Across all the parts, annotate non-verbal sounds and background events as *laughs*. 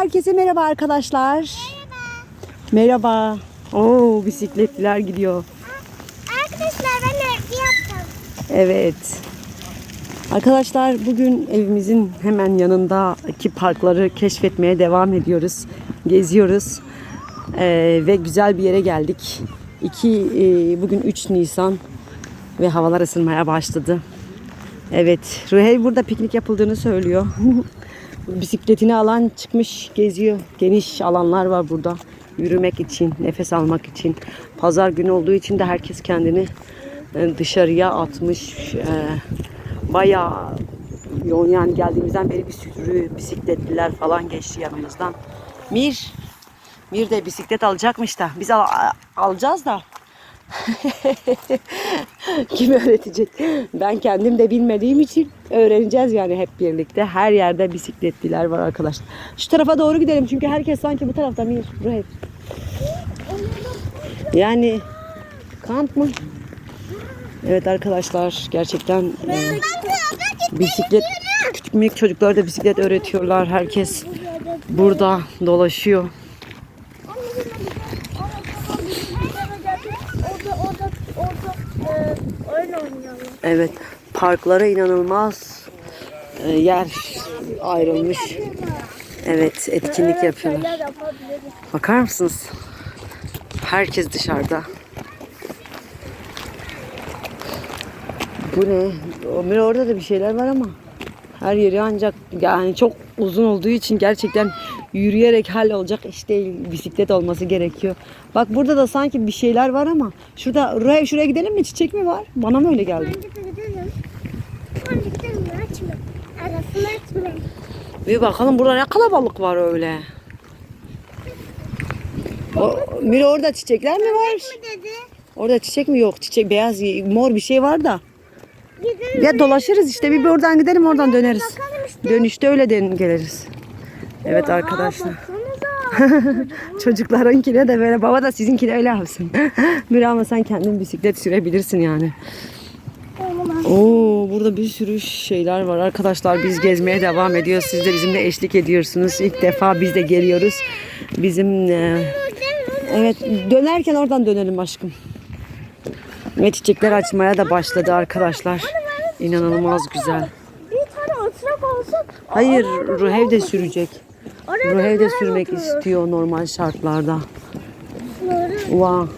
Herkese merhaba arkadaşlar. Merhaba. Oo bisikletliler gidiyor. Arkadaşlar ben örgü yaptım. Evet. Arkadaşlar bugün evimizin hemen yanındaki parkları keşfetmeye devam ediyoruz. Geziyoruz. Ee, ve güzel bir yere geldik. İki, e, bugün 3 Nisan ve havalar ısınmaya başladı. Evet, Ruhey burada piknik yapıldığını söylüyor. *laughs* Bisikletini alan çıkmış geziyor. Geniş alanlar var burada. Yürümek için, nefes almak için. Pazar günü olduğu için de herkes kendini e, dışarıya atmış. E, Bayağı yoğun yani geldiğimizden beri bir sürü bisikletliler falan geçti yanımızdan. Mir, Mir de bisiklet alacakmış da. Biz al- alacağız da. *laughs* *laughs* Kim öğretecek? Ben kendim de bilmediğim için öğreneceğiz yani hep birlikte. Her yerde bisikletliler var arkadaşlar. Şu tarafa doğru gidelim çünkü herkes sanki bu tarafta Mir. Buraya. Yani kamp mı? Evet arkadaşlar gerçekten e, bisiklet küçük minik çocuklara da bisiklet öğretiyorlar. Herkes burada dolaşıyor. Orada orada orada e, oyun oynuyorlar. Evet parklara inanılmaz e, yer ayrılmış. Evet etkinlik yapıyorlar. Bakar mısınız? Herkes dışarıda. Bu ne? Ömer orada da bir şeyler var ama her yeri ancak yani çok uzun olduğu için gerçekten yürüyerek hallolacak iş değil. Bisiklet olması gerekiyor. Bak burada da sanki bir şeyler var ama şurada Ruhay şuraya gidelim mi? Çiçek mi var? Bana mı öyle geldi? Bir bakalım burada ne kalabalık var öyle. O, Mira orada çiçekler mi var? Orada çiçek mi yok? Çiçek beyaz mor bir şey var da. Ya dolaşırız işte bir oradan gidelim oradan döneriz. Dönüşte öyle den geliriz. Evet arkadaşlar. *laughs* Çocuklarınkine de böyle baba da sizinkine öyle yapsın. *laughs* Mira ama sen kendin bisiklet sürebilirsin yani. Oo burada bir sürü şeyler var arkadaşlar. Biz gezmeye devam ediyoruz. Siz de bizimle eşlik ediyorsunuz. İlk defa biz de geliyoruz. Bizim e, evet dönerken oradan dönelim aşkım. Ve çiçekler açmaya da başladı arkadaşlar. İnanılmaz güzel. Bir tane oturak olsun. Hayır Ruhev de sürecek. Ruhev de sürmek istiyor normal şartlarda. Wow.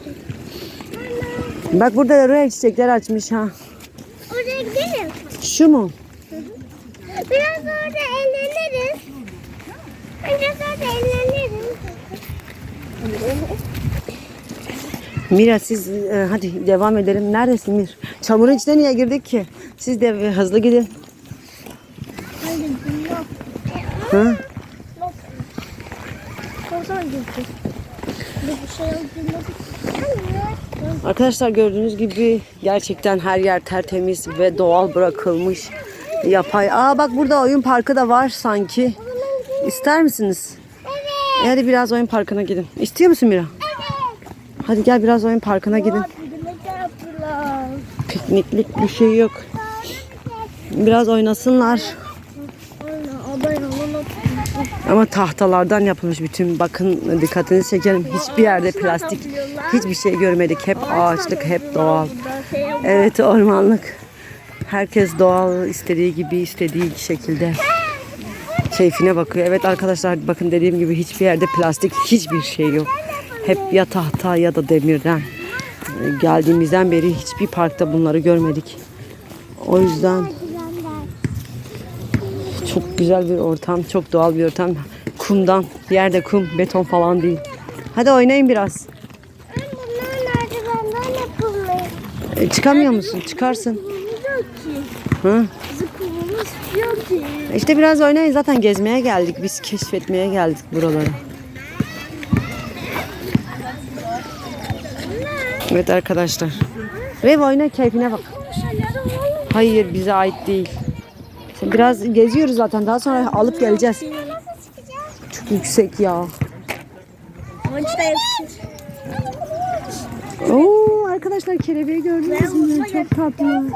Bak burada da Ruhev çiçekler açmış ha. Oraya gidelim. Şu mu? Biraz orada eğleniriz. Biraz orada eğleniriz. Mira siz e, hadi devam edelim. Neredesin Mir? Çamurun içine niye girdik ki? Siz de e, hızlı gidin. Yok. Arkadaşlar gördüğünüz gibi gerçekten her yer tertemiz ve doğal bırakılmış. Yapay. Aa bak burada oyun parkı da var sanki. İster misiniz? Evet. E, hadi biraz oyun parkına gidin. İstiyor musun Mira? Hadi gel biraz oyun parkına gidin. Pikniklik bir şey yok. Biraz oynasınlar. Ama tahtalardan yapılmış bütün. Bakın dikkatinizi çekelim. Hiçbir yerde plastik hiçbir şey görmedik. Hep ağaçlık, hep doğal. Evet ormanlık. Herkes doğal istediği gibi istediği şekilde keyfine bakıyor. Evet arkadaşlar bakın dediğim gibi hiçbir yerde plastik hiçbir şey yok. Hep ya tahta ya da demirden. Ee, Geldiğimizden beri hiçbir parkta bunları görmedik. O yüzden çok güzel bir ortam, çok doğal bir ortam. Kumdan, yerde kum, beton falan değil. Hadi oynayın biraz. E, çıkamıyor musun? Çıkarsın. Hı? Ki. İşte biraz oynayın. Zaten gezmeye geldik. Biz keşfetmeye geldik buralara. Evet arkadaşlar. Rev oyna keyfine bak. Hayır bize ait değil. Biraz geziyoruz zaten. Daha sonra alıp geleceğiz. Çok yüksek ya. Oo arkadaşlar kelebeği gördünüz mü? Çok tatlı.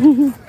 *laughs*